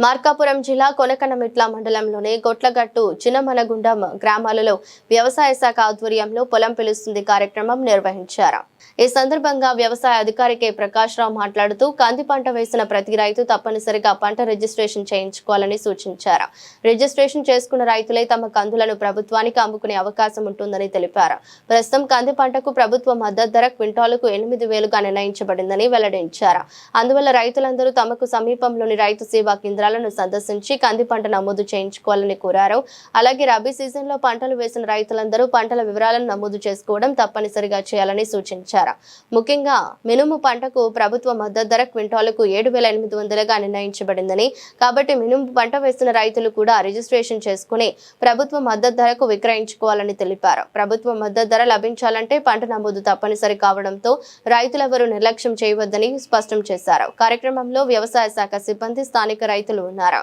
మార్కాపురం జిల్లా కొనకనమిట్ల మండలంలోని గొట్లగట్టు చిన్నమనగుండం గ్రామాలలో వ్యవసాయ శాఖ ఆధ్వర్యంలో పొలం పిలుస్తుంది కార్యక్రమం నిర్వహించారు. ఈ సందర్భంగా వ్యవసాయ అధికారి కె. ప్రకాష్ రావు మాట్లాడుతూ కంది పంట వేసిన ప్రతి రైతు తప్పనిసరిగా పంట రిజిస్ట్రేషన్ చేయించుకోవాలని సూచించారు. రిజిస్ట్రేషన్ చేసుకున్న రైతులే తమ కందులను ప్రభుత్వానికి అమ్ముకునే అవకాశం ఉంటుందని తెలిపారు. ప్రస్తుతం కంది పంటకు ప్రభుత్వ మద్దతు ధర క్వింటాలకు ఎనిమిది వేలుగా నిర్ణయించబడిందని వెల్లడించారు. అందువల్ల రైతులందరూ తమకు సమీపంలోని రైతు సేవా కేంద్రాలను సందర్శించి కంది పంట నమోదు చేయించుకోవాలని కోరారు. అలాగే రబీ సీజన్లో పంటలు వేసిన రైతులందరూ పంటల వివరాలను నమోదు చేసుకోవడం తప్పనిసరిగా చేయాలని సూచించారు. ముఖ్యంగా మినుము పంటకు ప్రభుత్వ మద్దతు ధర క్వింటాలకు ఏడు వేల ఎనిమిది వందలుగా నిర్ణయించబడిందని కాబట్టి మినుము పంట వేసిన రైతులు కూడా రిజిస్ట్రేషన్ చేసుకుని ప్రభుత్వ మద్దతు ధరకు విక్రయించుకోవాలని తెలిపారు. ప్రభుత్వ మద్దతు ధర లభించాలంటే పంట నమోదు తప్పనిసరి కావడంతో రైతులెవరూ నిర్లక్ష్యం చేయవద్దని స్పష్టం చేశారు. కార్యక్రమంలో వ్యవసాయ శాఖ సిబ్బంది స్థానిక రైతులు ఉన్నారు?